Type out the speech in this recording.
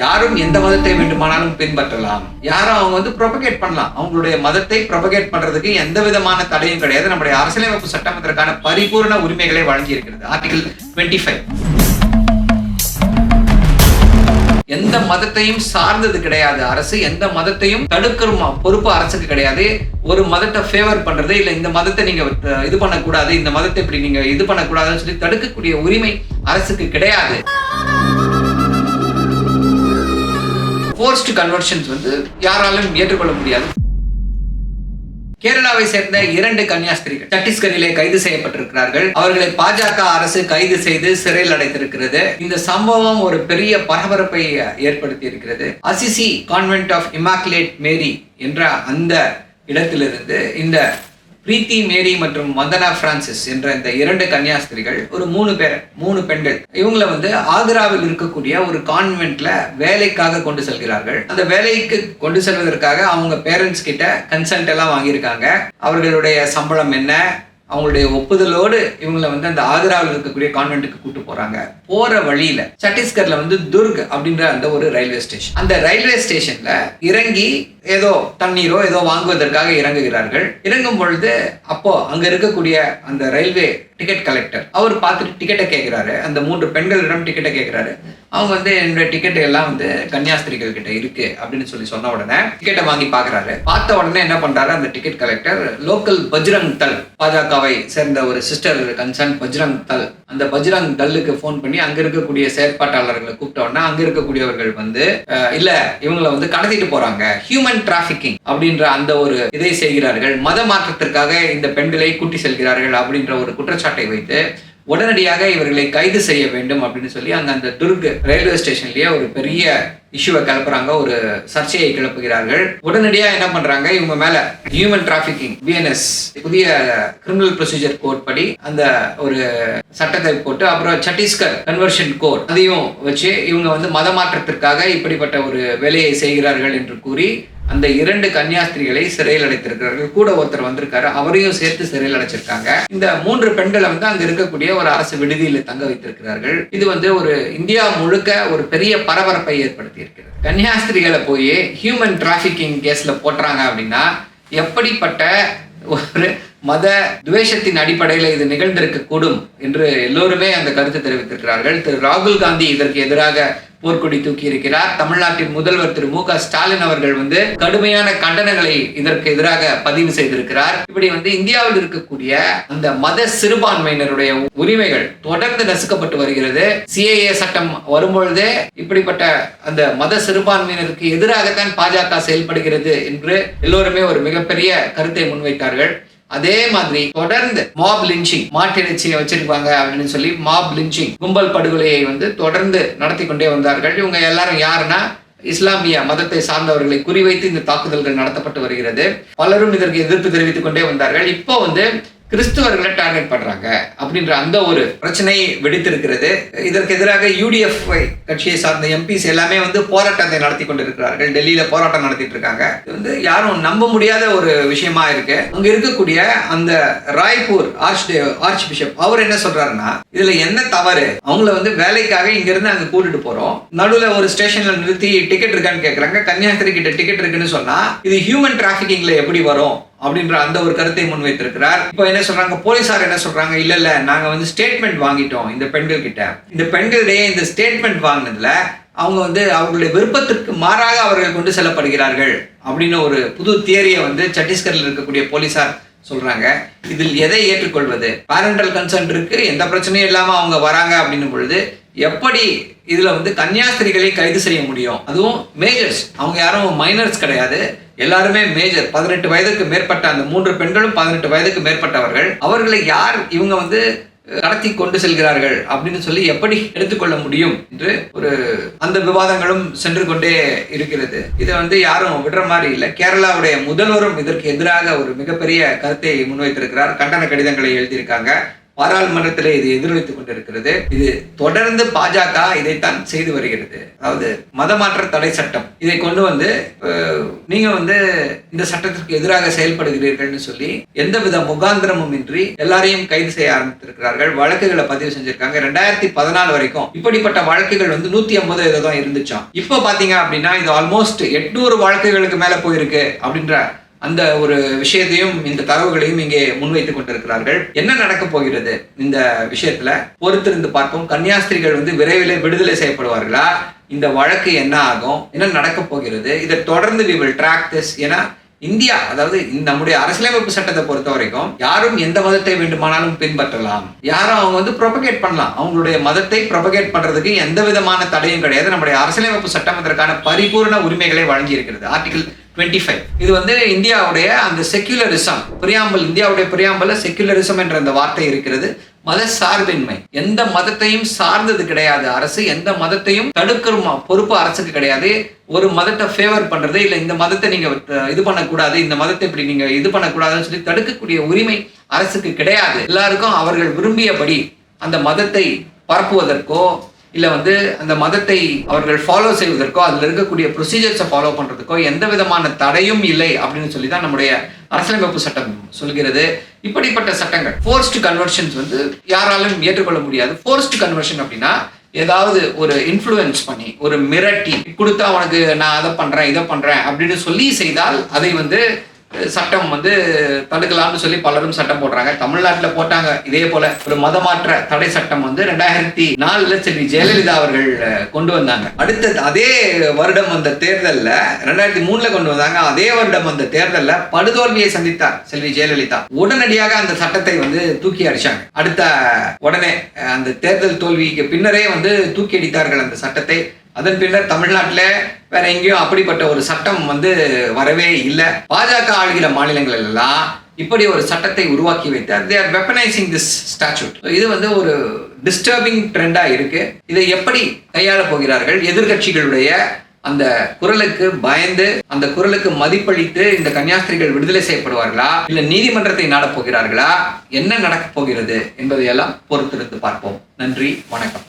யாரும் எந்த மதத்தை வேண்டுமானாலும் பின்பற்றலாம். யாரும் அவங்க வந்து ப்ரொபகேட் பண்ணலாம். அவங்களுடைய மதத்தை ப்ரொபகேட் பண்றதுக்கு எந்த விதமான தடையும் கிடையாது. நம்முடைய அரசியலமைப்பு சட்டம் இதற்கான பரிபூர்ண உரிமைகளை வழங்கி இருக்கிறது ஆர்டிகல் டுவெண்ட்டி ஃபைவ் எந்த மதத்தையும் சார்ந்தது கிடையாது அரசு. எந்த மதத்தையும் தடுக்கிற பொறுப்பு அரசுக்கு கிடையாது. ஒரு மதத்தை ஃபேவர் பண்றது இல்ல. இந்த மதத்தை நீங்க இது பண்ணக்கூடாது. இந்த மதத்தை இப்படி நீங்க இது பண்ணக்கூடாதுன்னு சொல்லி தடுக்கக்கூடிய உரிமை அரசுக்கு கிடையாது. போர்ஸ்ட் கன்வர்ஷன்ஸ் வந்து யாராலும் ஏற்றுக்கொள்ள முடியாது. கேரளாவை சேர்ந்த இரண்டு கன்னியாஸ்திரிகள் சத்தீஸ்கரிலே கைது செய்யப்பட்டிருக்கிறார்கள். அவர்களை பாஜக அரசு கைது செய்து சிறையில் அடைத்திருக்கிறது. இந்த சம்பவம் ஒரு பெரிய பரபரப்பை ஏற்படுத்தி இருக்கிறது Assisi convent of Immaculate Mary என்ற அந்த இடத்திலிருந்து இந்த பிரீத்தி மேரி மற்றும் வந்தனா பிரான்சிஸ் என்ற இந்த இரண்டு கன்னியாஸ்திரிகள் ஒரு மூணு பேர் மூணு பெண்கள். இவங்களை வந்து ஆக்ராவில் இருக்கக்கூடிய ஒரு கான்வென்ட்ல வேலைக்காக கொண்டு செல்கிறார்கள். அந்த வேலைக்கு கொண்டு செல்வதற்காக அவங்க பேரண்ட்ஸ் கிட்ட கன்சல்ட் எல்லாம் வாங்கியிருக்காங்க. அவர்களுடைய சம்பளம் என்ன? அவங்களுடைய ஒப்புதலோடு இவங்களை வந்து அந்த ஆக்ராவில் இருக்கக்கூடிய கான்வென்ட்டுக்கு கூட்டு போறாங்க. போற வழியில சத்தீஸ்கர்ல வந்து துர்க் அப்படின்ற அந்த ஒரு ரயில்வே ஸ்டேஷன். அந்த ரயில்வே ஸ்டேஷன்ல இறங்கி ஏதோ தண்ணீரோ ஏதோ வாங்குவதற்காக இறங்குகிறார்கள். இறங்கும் பொழுது அப்போ அங்க இருக்கக்கூடிய அந்த ரயில்வே டிக்கெட் கலெக்டர் அவர் பார்த்துட்டு டிக்கெட்டை கேட்குறாரு அந்த மூன்று பெண்களிடம் டிக்கெட்டை கேட்குறாரு அவங்க வந்து என்னுடைய டிக்கெட் எல்லாம் வந்து கன்னியாஸ்திரிகள் கிட்ட இருக்கு. அப்படின்னு சொல்லி சொன்ன உடனே டிக்கெட்டை வாங்கி பாக்குறாரு பார்த்த உடனே என்ன பண்றாரு? அந்த டிக்கெட் கலெக்டர் லோக்கல் பஜ்ரங் தல் பாஜகவை சேர்ந்த ஒரு சிஸ்டர் கன்சர்ன் பஜ்ரங் தல் அந்த பஜ்ரங் தல்லுக்கு ஃபோன் பண்ணி அங்க இருக்கக்கூடிய செயற்பாட்டாளர்களை கூப்பிட்ட உடனே அங்க இருக்கக்கூடியவர்கள் வந்து இல்லை இல்ல இவங்களை வந்து கடத்திட்டு போறாங்க. ஹியூமன் டிராஃபிக்கிங் அப்படின்ற அந்த ஒரு இதை செய்கிறார்கள். மத மாற்றத்திற்காக இந்த பெண்களை கூட்டி செல்கிறார்கள் அப்படின்ற ஒரு குற்றச்சாட்டு வைத்து உடனடியாக இவர்களை கைது செய்ய வேண்டும் அப்படின்னு சொல்லி அங்க அந்த துர்க் ரயில்வே ஸ்டேஷன்லயே ஒரு பெரிய இஷ்யூவை கிளப்புறாங்க. ஒரு சர்ச்சையை கிளப்புகிறார்கள். உடனடியா என்ன பண்றாங்க? இவங்க மேல ஹியூமன் டிராபிகிங் பிஎன்எஸ் புதிய கிரிமினல் ப்ரொசீஜர் கோட் படி அந்த ஒரு சட்டத்தை போட்டு அப்புறம் சத்தீஸ்கர் கன்வர்ஷன் கோட் அதையும் வச்சு இவங்க வந்து மத மாற்றத்திற்காக இப்படிப்பட்ட ஒரு வேலையை செய்கிறார்கள் என்று கூறி அந்த இரண்டு கன்னியாஸ்திரிகளை சிறையில் அடைத்திருக்கிறார்கள். கூட ஒருத்தர் வந்திருக்காரு அவரையும் சேர்த்து சிறையில் அடைச்சிருக்காங்க. இந்த மூன்று பெண்களை வந்து அங்க இருக்கக்கூடிய ஒரு அரசு விடுதியில் தங்க வைத்திருக்கிறார்கள். இது வந்து ஒரு இந்தியா முழுக்க ஒரு பெரிய பரபரப்பை ஏற்படுத்தி இருக்கிறது கன்னியாஸ்திரிகளை போய் ஹியூமன் டிராஃபிக்கிங் கேஸ்ல போட்டுறாங்க அப்படின்னா எப்படிப்பட்ட ஒரு மத துவேஷத்தின் அடிப்படையில் இது நிகழ்ந்திருக்க கூடும் என்று எல்லோருமே அந்த கருத்து தெரிவித்திருக்கிறார்கள். திரு ராகுல் காந்தி இதற்கு எதிராக போர்க்கொடி தூக்கி இருக்கிறார் தமிழ்நாட்டின் முதல்வர் திரு மு க ஸ்டாலின் அவர்கள் வந்து கடுமையான கண்டனங்களை இதற்கு எதிராக பதிவு செய்திருக்கிறார். இப்படி வந்து இந்தியாவில் இருக்கக்கூடிய அந்த மத சிறுபான்மையினருடைய உரிமைகள் தொடர்ந்து நசுக்கப்பட்டு வருகிறது. சிஏஏ சட்டம் வரும்பொழுதே இப்படிப்பட்ட அந்த மத சிறுபான்மையினருக்கு எதிராகத்தான் பாஜக செயல்படுகிறது என்று எல்லோருமே ஒரு மிகப்பெரிய கருத்தை முன்வைத்தார்கள். அதே மாதிரி தொடர்ந்து மாப் லிஞ்சிங் மாட்டிறைச்சியை வச்சிருப்பாங்க அப்படின்னு சொல்லி மாப் லிஞ்சிங் கும்பல் படுகொலையை வந்து தொடர்ந்து நடத்தி கொண்டே வந்தார்கள். இவங்க எல்லாரும் யாருன்னா இஸ்லாமிய மதத்தை சார்ந்தவர்களை குறிவைத்து இந்த தாக்குதல்கள் நடத்தப்பட்டு வருகிறது. பலரும் இதற்கு எதிர்ப்பு தெரிவித்துக் கொண்டே வந்தார்கள். இப்போ வந்து கிறிஸ்துவர்களை டார்கெட் பண்றாங்க அப்படின்ற அந்த ஒரு பிரச்சனை வெடித்திருக்கிறது. இதற்கு எதிராக யூடிஎஃப் கட்சியை சார்ந்த எம்பிஸ் எல்லாமே வந்து போராட்டத்தை நடத்தி கொண்டிருக்கிறார்கள். டெல்லியில போராட்டம் நடத்திட்டு இருக்காங்க. இது வந்து யாரும் நம்ப முடியாத ஒரு விஷயமா இருக்கு. அங்க இருக்கக்கூடிய அந்த ராய்பூர் ஆர்ச் ஆர்ச் பிஷப் அவர் என்ன சொல்றாருன்னா இதுல என்ன தவறு? அவங்கள வந்து வேலைக்காக இங்க இருந்து அங்க கூட்டிட்டு போறோம். நடுவுல ஒரு ஸ்டேஷன்ல நிறுத்தி டிக்கெட் இருக்கான்னு கேக்குறாங்க. கன்னியாகுமரி கிட்ட டிக்கெட் இருக்குன்னு சொன்னா இது ஹியூமன் டிராபிகிங்ல எப்படி வரும்? அப்படின்ற அந்த ஒரு கருத்தை முன்வைத்திருக்கிறார். இப்போ என்ன சொல்றாங்க? போலீசார் என்ன சொல்றாங்க? இல்ல இல்ல நாங்க வந்து ஸ்டேட்மெண்ட் வாங்கிட்டோம் இந்த பெண்கள் கிட்ட இந்த பெண்களிடையே இந்த ஸ்டேட்மெண்ட் வாங்கினதுல அவங்க வந்து அவங்களுடைய விருப்பத்திற்கு மாறாக அவர்கள் கொண்டு செல்லப்படுகிறார்கள் அப்படின்னு ஒரு புது தியரியை வந்து சத்தீஸ்கரில் இருக்கக்கூடிய போலீசார் சொல்றாங்க. இதில் எதை ஏற்றுக்கொள்வது? பேரண்டல் கன்சர்ன் இருக்கு எந்த பிரச்சனையும் இல்லாம அவங்க வராங்க அப்படின்னும் பொழுது எப்படி இதுல வந்து கன்னியாஸ்திரிகளை கைது செய்ய முடியும்? அதுவும் மேஜர்ஸ் அவங்க யாரும் மைனர்ஸ் கிடையாது. எல்லாருமே மேஜர் பதினெட்டு வயதுக்கு மேற்பட்ட அந்த மூன்று பெண்களும் பதினெட்டு வயதுக்கு மேற்பட்டவர்கள். அவர்களை யார் இவங்க வந்து கடத்தி கொண்டு செல்கிறார்கள் அப்படின்னு சொல்லி எப்படி எடுத்துக்கொள்ள முடியும் என்று ஒரு அந்த விவாதங்களும் சென்று கொண்டே இருக்கிறது. இதை வந்து யாரும் விடுற மாதிரி இல்லை. கேரளாவுடைய முதல்வரும் இதற்கு எதிராக ஒரு மிகப்பெரிய கருத்தை முன்வைத்திருக்கிறார். கண்டன கடிதங்களை எழுதியிருக்காங்க. பாராளுமன்றத்தில் இது எதிரொலித்துக் கொண்டிருக்கிறது. இது தொடர்ந்து பாஜக இதைத்தான் செய்து வருகிறது. அதாவது மதமாற்ற தடை சட்டம். இதை கொண்டு வந்து நீங்க வந்து இந்த சட்டத்திற்கு எதிராக செயல்படுகிறீர்கள்னு சொல்லி எந்தவித முகாந்திரமும் இன்றி எல்லாரையும் கைது செய்ய ஆரம்பித்திருக்கிறார்கள். வழக்குகளை பதிவு செஞ்சிருக்காங்க. ரெண்டாயிரத்தி பதினாலு வரைக்கும் இப்படிப்பட்ட வழக்குகள் வந்து நூத்தி ஐம்பது ஏதோ தான் இருந்துச்சோம். இப்போ பாத்தீங்க அப்படின்னா இது ஆல்மோஸ்ட் எட்நூறு வழக்குகளுக்கு மேல போயிருக்கு அப்படின்ற அந்த ஒரு விஷயத்தையும் இந்த தரவுகளையும் இங்கே முன்வைத்துக் கொண்டிருக்கிறார்கள். என்ன நடக்க போகிறது? இந்த விஷயத்துல பொறுத்திருந்து பார்ப்போம். கன்னியாஸ்திரிகள் வந்து விரைவில் விடுதலை செய்யப்படுவார்களா? இந்த வழக்கு என்ன ஆகும்? என்ன நடக்க போகிறது? இதை தொடர்ந்து வி வில் ட்ராக் திஸ் ஏன்னா இந்தியா அதாவது இந்த நம்முடைய அரசியலமைப்பு சட்டத்தை பொறுத்த வரைக்கும் யாரும் எந்த மதத்தை வேண்டுமானாலும் பின்பற்றலாம். யாரும் அவங்க வந்து ப்ரொபகேட் பண்ணலாம். அவங்களுடைய மதத்தை ப்ரொபகேட் பண்றதுக்கு எந்த விதமான தடையும் கிடையாது. நம்முடைய அரசியலமைப்பு சட்டம் அதற்கான பரிபூர்ண உரிமைகளை வழங்கி இருக்கிறது ஆர்டிகல் டுவெண்ட்டி ஃபைவ் இது வந்து இந்தியாவுடைய அந்த செக்யுலரிசம் பிரியாம்பல் இந்தியாவுடைய பிரியாம்பல செக்யுலரிசம் என்ற அந்த வார்த்தை இருக்கிறது. மத சார்பின்மை. எந்த மதத்தையும் சார்ந்தது கிடையாது அரசு எந்த மதத்தையும் தடுக்கிற பொறுப்பு அரசுக்கு கிடையாது. ஒரு மதத்தை ஃபேவர் பண்றது இல்லை இந்த மதத்தை நீங்க இது பண்ணக்கூடாது இந்த மதத்தை இப்படி நீங்க இது பண்ணக்கூடாதுன்னு சொல்லி தடுக்கக்கூடிய உரிமை அரசுக்கு கிடையாது. எல்லாருக்கும் அவர்கள் விரும்பியபடி அந்த மதத்தை பரப்புவதற்கோ இல்லை வந்து அந்த மதத்தை அவர்கள் ஃபாலோ செய்வதற்கோ அதில் இருக்கக்கூடிய ப்ரொசீஜர்ஸை ஃபாலோ பண்ணுறதுக்கோ எந்த விதமான தடையும் இல்லை அப்படின்னு சொல்லி தான் நம்முடைய அரசியலமைப்பு சட்டம் சொல்கிறது. இப்படிப்பட்ட சட்டங்கள் ஃபோர்ஸ்டு கன்வர்ஷன்ஸ் வந்து யாராலும் ஏற்றுக்கொள்ள முடியாது. ஃபோர்ஸ்டு கன்வர்ஷன் அப்படின்னா ஏதாவது ஒரு இன்ஃப்ளூயன்ஸ் பண்ணி ஒரு மிரட்டி கொடுத்தா உனக்கு நான் அதை பண்ணுறேன் இதை பண்ணுறேன் அப்படின்னு சொல்லி செய்தால் அதை வந்து சட்டம் வந்து தடுக்கலாம்னு சொல்லி பலரும் சட்டம் போடுறாங்க. தமிழ்நாட்டில் போட்டாங்க. இதே போல ஒரு மதமாற்ற தடை சட்டம் வந்து ரெண்டாயிரத்தி நாலுல செல்வி ஜெயலலிதா அவர்கள் கொண்டு வந்தாங்க. அடுத்த அதே வருடம் வந்த தேர்தலில் ரெண்டாயிரத்தி மூணுல கொண்டு வந்தாங்க. அதே வருடம் வந்த தேர்தலில் படுதோல்வியை சந்தித்தார் செல்வி ஜெயலலிதா. உடனடியாக அந்த சட்டத்தை வந்து தூக்கி அடிச்சாங்க. அடுத்த உடனே அந்த தேர்தல் தோல்விக்கு பின்னரே வந்து தூக்கி அடித்தார்கள் அந்த சட்டத்தை. அதன் பின்னர் தமிழ்நாட்டில் வேற எங்கேயும் அப்படிப்பட்ட ஒரு சட்டம் வந்து வரவே இல்லை. பாஜக ஆளுகிற மாநிலங்கள் எல்லாம் இப்படி ஒரு சட்டத்தை உருவாக்கி வைத்தார். தேர் வெப்பனைசிங் திஸ் ஸ்டாச்சூட் இது வந்து ஒரு டிஸ்டர்பிங் ட்ரெண்டாக இருக்கு. இதை எப்படி கையாள போகிறார்கள்? எதிர்க்கட்சிகளுடைய அந்த குரலுக்கு பயந்து அந்த குரலுக்கு மதிப்பளித்து இந்த கன்னியாஸ்திரிகள் விடுதலை செய்யப்படுவார்களா? இல்ல நீதிமன்றத்தை நாடப் போகிறார்களா? என்ன நடக்கப் போகிறது என்பதையெல்லாம் பொறுத்திருந்து பார்ப்போம். நன்றி வணக்கம்.